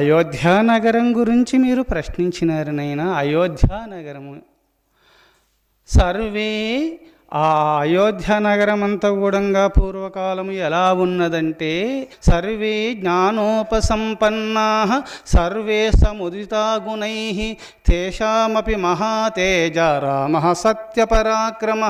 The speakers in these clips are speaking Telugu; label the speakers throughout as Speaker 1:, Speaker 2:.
Speaker 1: అయోధ్యా నగరం గురించి మీరు ప్రశ్నించినారు నైనా. అయోధ్య నగరము. సర్వే ఆ అయోధ్య నగరం అంతా కూడా పూర్వకాలము ఎలా ఉన్నదంటే సర్వే జ్ఞానోపసంపన్నా సర్వే సముదితా గుణై తేషామపి మహాతేజ రామ సత్యపరాక్రమ.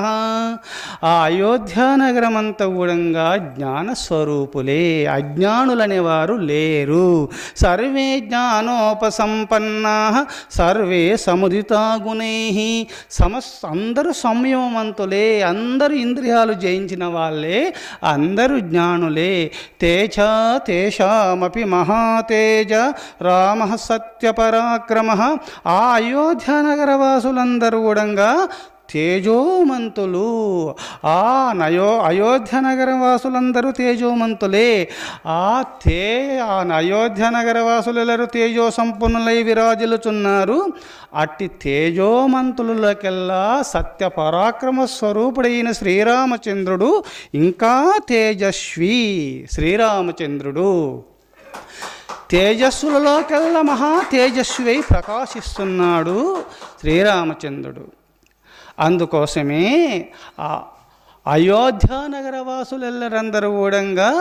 Speaker 1: ఆ అయోధ్య నగరం అంతా కూడా జ్ఞానస్వరూపులే అజ్ఞానులనేవారు లేరు. సర్వే జ్ఞానోపసంపన్నా సర్వే సముదితా గుణై సమస్ అందరూ సంయమవంతులే అందరూ ఇంద్రియాలు జయించిన వాళ్ళే అందరూ జ్ఞానులే. తేజ తేషామపి మహాతేజ రామ సత్యపరాక్రమ. ఆ అయోధ్య నగరవాసులందరూ కూడా తేజోమంతులు. ఆ నయో అయోధ్య నగర వాసులందరూ తేజోమంతులే. ఆ తే ఆ అయోధ్య నగర వాసులెల్లరూ తేజో సంపన్నులై విరాజిల్లుచున్నారు. అట్టి తేజోమంతులకెల్లా సత్య పరాక్రమ స్వరూపుడైన శ్రీరామచంద్రుడు ఇంకా తేజస్వి శ్రీరామచంద్రుడు. తేజస్సులలోకెల్లా మహా తేజస్వి ప్రకాశిస్తున్నాడు శ్రీరామచంద్రుడు. అందుకోసమే ఆ అయోధ్య నగర వాసులెల్లరందరూ కూడా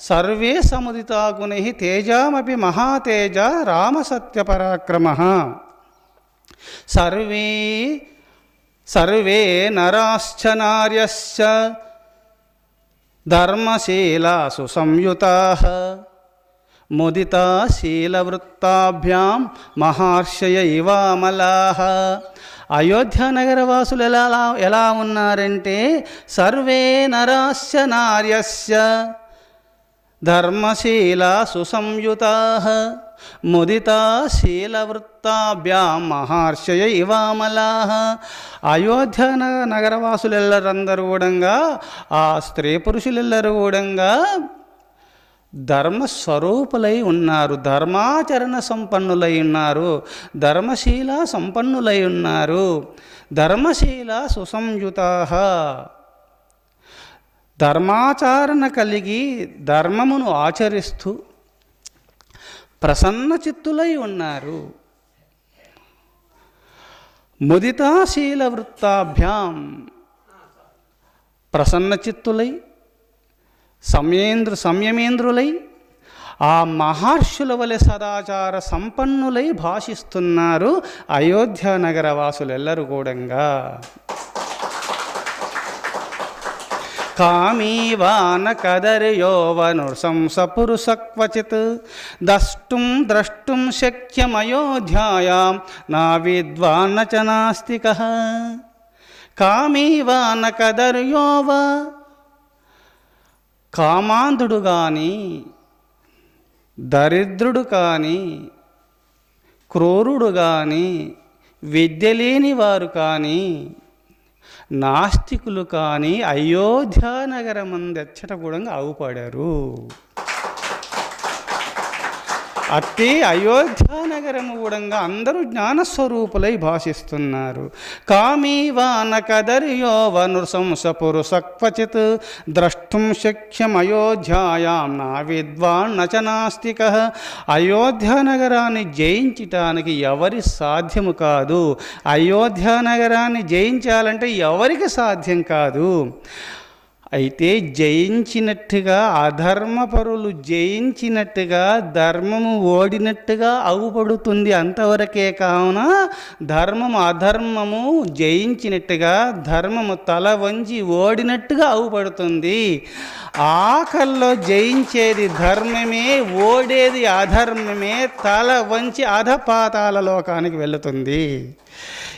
Speaker 1: సర్వే సముదితాగుని తేజామపి మహాతేజ రామసత్యపరాక్రమ సర్వే సర్వే నరాశ్చ నార్యశ్చ ధర్మశీలా సుసంయుతా ముదితా శీలవృత్తాభ్యాం మహర్షయ ఇవామలా. అయోధ్య నగరవాసులు ఎలా ఎలా ఉన్నారంటే సర్వే నరాస్య నార్యస్య ధర్మశీల సుసంయుతా. ముదితా శీలవృత్తాభ్యాం మహర్షయ ఇవామలా. అయోధ్య న- నగరవాసులెల్లరందరూ కూడా ఆ స్త్రీ పురుషులెల్లరూ కూడా ధర్మస్వరూపులై ఉన్నారు ధర్మాచరణ సంపన్నులై ఉన్నారు ధర్మశీల సంపన్నులై ఉన్నారు. ధర్మశీల సుసంయుత. ధర్మాచరణ కలిగి ధర్మమును ఆచరిస్తూ ప్రసన్న చిత్తులై ఉన్నారు. ముదితాశీల వృత్తాభ్యాం ప్రసన్న చిత్తులై సమయేంద్ర సంయమేంద్రులై ఆ మహర్షుల వలె సదాచార సంపన్నులై భాషిస్తున్నారు అయోధ్య నగర వాసులెల్లరూ కూడంగా. కామీవాన కదర్యోవను సంసపురుష దష్టుం ద్రష్టుం శక్యమయోధ్యాయాం నా విద్వాన్న చ నాస్తిక. కామీవాన కదర్యోవ కామాంధుడు కానీ దరిద్రుడు కానీ క్రూరుడు కానీ విద్య లేని వారు కానీ నాస్తికులు కానీ అయోధ్య నగరమందెచ్చట కూడా అవుపడారు అట్టి అయోధ్య నగరము అందరూ జ్ఞానస్వరూపులై భాషిస్తున్నారు. కామీవాన కదరియో వనుసంస పురుష క్వచిత్ ద్రష్టుం శక్యం అయోధ్యాయాం నా విద్వాన్ నచ నాస్తిక. అయోధ్యానగరాన్ని జయించటానికి ఎవరి సాధ్యము కాదు. అయోధ్యానగరాన్ని జయించాలంటే ఎవరికి సాధ్యం కాదు? అయితే జయించినట్టుగా అధర్మపరులు జయించినట్టుగా ధర్మము ఓడినట్టుగా అవుపడుతుంది అంతవరకే కావున ధర్మము అధర్మము జయించినట్టుగా ధర్మము తల వంచి ఓడినట్టుగా అవుపడుతుంది. ఆకల్లో జయించేది ధర్మమే ఓడేది అధర్మమే తల వంచి అధపాతాల లోకానికి వెళుతుంది.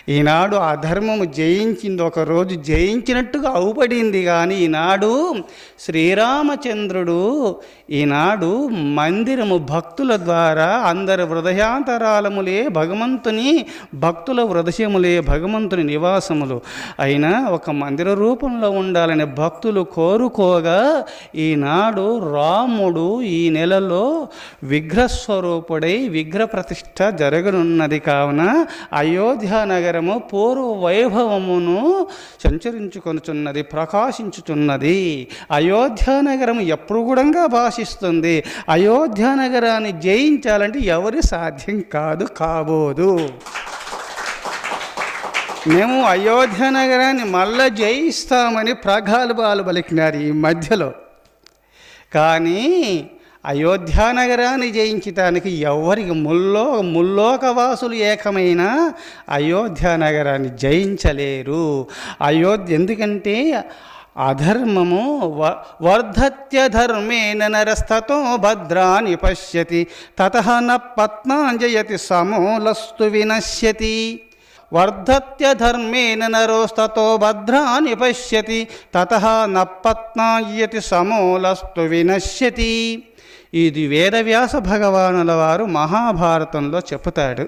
Speaker 1: ఈనాడు అధర్మము జయించింది ఒకరోజు జయించినట్టుగా అవుపడింది కానీ ఈనాడు శ్రీరామచంద్రుడు ఈనాడు మందిరము భక్తుల ద్వారా అందరి హృదయాంతరాలములే భగవంతుని భక్తుల హృదయములే భగవంతుని నివాసములు. అయినా ఒక మందిర రూపంలో ఉండాలని భక్తులు కోరుకోగా ఈనాడు రాముడు ఈ నెలలో విగ్రహస్వరూపుడై విగ్రహ ప్రతిష్ట జరగనున్నది. కావున అయోధ్య నగర పూర్వ వైభవమును సంచరించుకొనుచున్నది ప్రకాశించుచున్నది. అయోధ్యానగరం నగరము ఎప్పుడు కూడా భాషిస్తుంది. అయోధ్యానగరాన్ని జయించాలంటే ఎవరి సాధ్యం కాదు కాబోదు. మేము అయోధ్య నగరాన్ని మళ్ళా జయిస్తామని ప్రగల్భాలు పలికినారు ఈ మధ్యలో. కానీ అయోధ్యానగరాన్ని జయించటానికి ఎవరికి ముల్లో ముల్లోకవాసులు ఏకమైన అయోధ్యానగరాన్ని జయించలేరు. అయోధ్య ఎందుకంటే అధర్మము వ వర్ధత్యధర్మేణ నరస్తతో భద్రాన్ని పశ్యతి తత న పత్నాంజయతి సమూలస్తు వినశ్యతి. వర్ధత్యధర్మేణ నరోస్తతో భద్రాన్ని పశ్యతి తత న సమూలస్తు వినశ్యతి. ఇది వేదవ్యాస భగవానుల వారు మహాభారతంలో చెబుతాడు